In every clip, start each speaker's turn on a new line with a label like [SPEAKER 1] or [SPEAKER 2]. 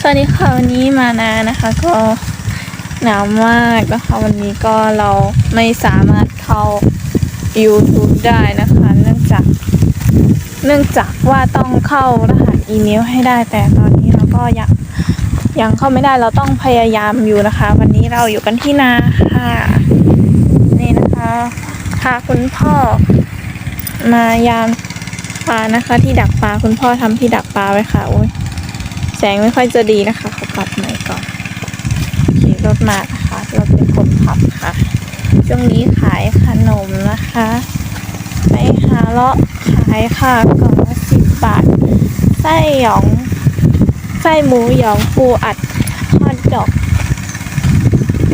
[SPEAKER 1] สวัสดีค่ะวันนี้มานานะคะ ก็หนาวมากนะคะวันนี้ก็เราไม่สามารถเข้า YouTube ได้นะคะ เนื่องจาก เนื่องจากว่าต้องเข้ารหัสอีเมลให้ได้แต่ตอนนี้เราก็ยังยังเข้าไม่ได้เราต้องพยายามอยู่นะคะ วันนี้เราอยู่กันที่นาค่ะนี่นะคะพาคุณพ่อ มายามปลานะคะ ที่ดักปลาคุณพ่อทำที่ดักปลาไว้ค่ะโอ้ย แสงไม่ค่อยจะดีนะคะขาปรับใหม่ก่อนขี่รถมานะคะรถเป็นคนขับค่ะ ช่วงนี้ขายขนมนะคะไปหาเลาะขายค่ะกล่องละสิบบาทไส้หยองไส้หมูหยองปูอัดฮอทดอก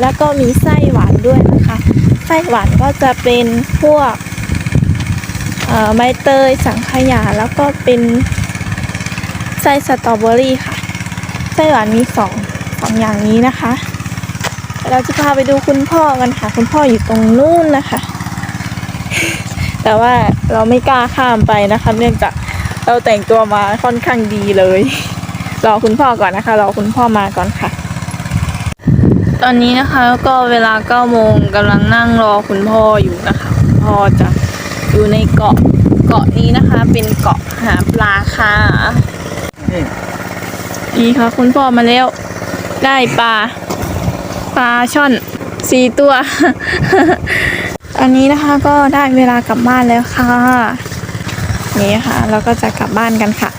[SPEAKER 1] แล้วก็มีไส้หวานด้วยนะคะ ไส้หวานก็จะเป็นพวกใบเตยสังขยาแล้วก็เป็นไส้สตรอเบอรี่ค่ะ ไส้หวานมีสองสองอย่างนี้นะคะ เราจะพาไปดูคุณพ่อกันค่ะ คุณพ่ออยู่ตรงนู้นนะคะ แต่ว่าเราไม่กล้าข้ามไปนะคะ เนื่องจากเราแต่งตัวมาค่อนข้างดีเลยรอคุณพ่อก่อนนะคะรอคุณพ่อมาก่อนค่ะ ตอนนี้นะคะก็เวลาเก้าโมงกำลังนั่งรอคุณพ่ออยู่นะคะคุณพ่อจะอยู่ในเกาะเกาะนี้นะคะ เป็นเกาะหาปลาค่ะ นี่ค่ะ คุณพ่อมาแล้ว ได้ปลาปลาช่อนสี่ตัว อันนี้นะคะก็ได้เวลากลับบ้านแล้วค่ะ นี่ค่ะ เราก็จะกลับบ้านกันค่ะ